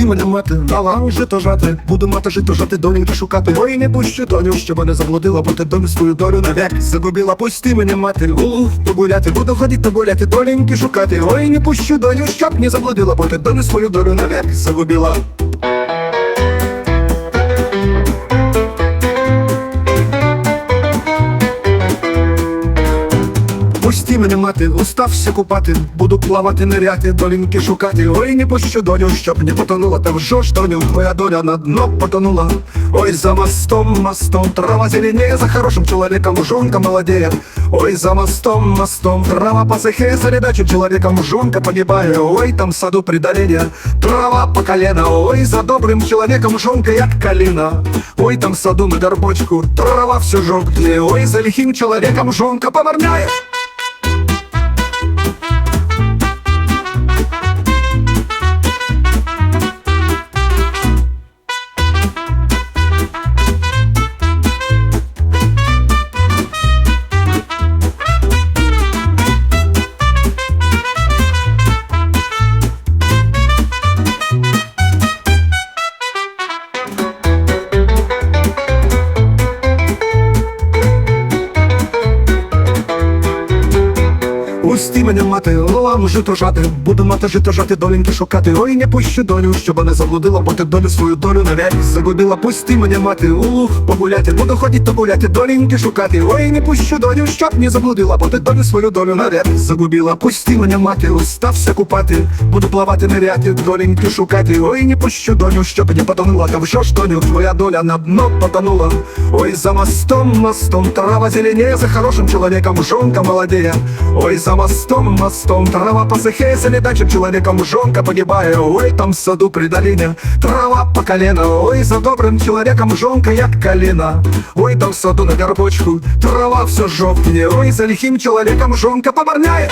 Пусти мене мати, дала жито жати. Буду мати жито жати, доньки шукати. Ой, не пущу доню, щоб не заблудила Бо ти долю свою долю навек загубила. Пусти мене мати, ух, погуляти. Буду ходити гуляти, доленьки шукати. Ой, не пущу доню, щоб не заблудила Бо ти долю свою долю навек загубила Пусти мене мати, устався купати, буду плавати, ниряти, долінки шукати. Ой, не пущу доню, щоб не потонула, та вже ж доню, твоя доля на дно потонула. Ой, за мостом, мостом, трава зеленее, за хорошим человеком жонка молодеет. Ой, за мостом, мостом, трава посыхе, за ребячим человеком жонка погибает. Ой, там саду предарения, трава по колено. Ой, за добрым человеком жонка як калина. Ой, там саду на горбочку, трава все жовтне. Ой, за лихим человеком жонка поморняет. Мене мати, ламу жито жати, буду мати жито жати, доленьки шукати. Ой, не пущу долю, щоб не заблудила, бо ти долю свою долю навек загубила. Пусти мене мати, ух, погуляти, буду ходити то гуляти, доленьки шукати. Ой, не пущу долю, щоб не заблудила, бо ти долю свою долю навек загубила. Пусти мене мати, устався купати, буду плавати, ниряти, доленьки шукати. Ой, не пущу долю, щоб не потонула, там що ж доню, твоя доля на дно потонула. Ой, за мостом, мостом, трава зеленее, за хорошим человеком жонка молодея. Ой, за мостом, мостом, трава посыхе, за летачим человеком жонка погибая. Ой, там в саду при долине, трава по колено. Ой, за добрым человеком жонка як калина. Ой, там в саду на горбочку, трава все жовтне. Ой, за лихим человеком жонка поборняет.